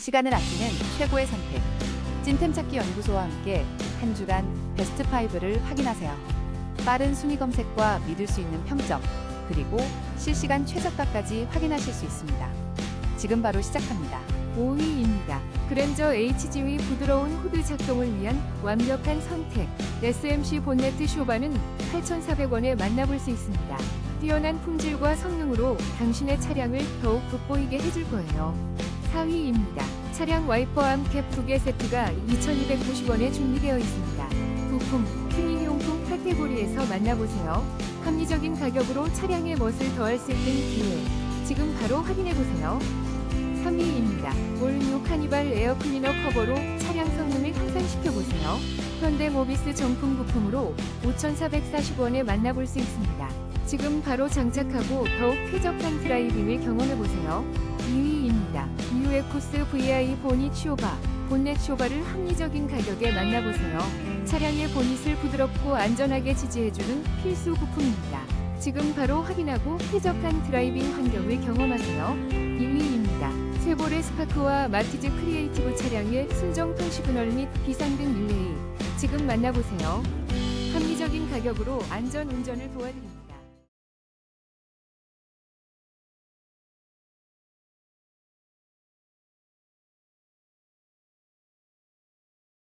시간을 아끼는 최고의 선택. 찐템 찾기 연구소와 함께 한 주간 베스트 5를 확인하세요. 빠른 순위 검색과 믿을 수 있는 평점, 그리고 실시간 최저가까지 확인하실 수 있습니다. 지금 바로 시작합니다. 5위입니다. 그랜저 HGV 부드러운 후드 작동을 위한 완벽한 선택. SMC 본네트 쇼바는 8,400원에 만나볼 수 있습니다. 뛰어난 품질과 성능으로 당신의 차량을 더욱 돋보이게 해줄 거예요. 4위입니다. 차량 와이퍼암 캡 2개 세트가 2,290원에 준비되어 있습니다. 부품, 튜닝용품 카테고리에서 만나보세요. 합리적인 가격으로 차량의 멋을 더할 수 있는 기회. 지금 바로 확인해보세요. 3위입니다. 올뉴 카니발 에어 클리너 커버로 차량 성능을 향상시켜보세요. 현대 모비스 정품 부품으로 5,440원에 만나볼 수 있습니다. 지금 바로 장착하고 더욱 쾌적한 드라이빙을 경험해보세요. 2위입니다. 뉴 에코스 VI 보닛 쇼바. 본넷 쇼바를 합리적인 가격에 만나보세요. 차량의 보닛을 부드럽고 안전하게 지지해주는 필수 부품입니다. 지금 바로 확인하고 쾌적한 드라이빙 환경을 경험하세요. 2위입니다. 쉐보레 스파크와 마티즈 크리에이티브 차량의 순정 통 시그널 및 비상등 릴레이. 지금 만나보세요. 합리적인 가격으로 안전 운전을 도와드립니다.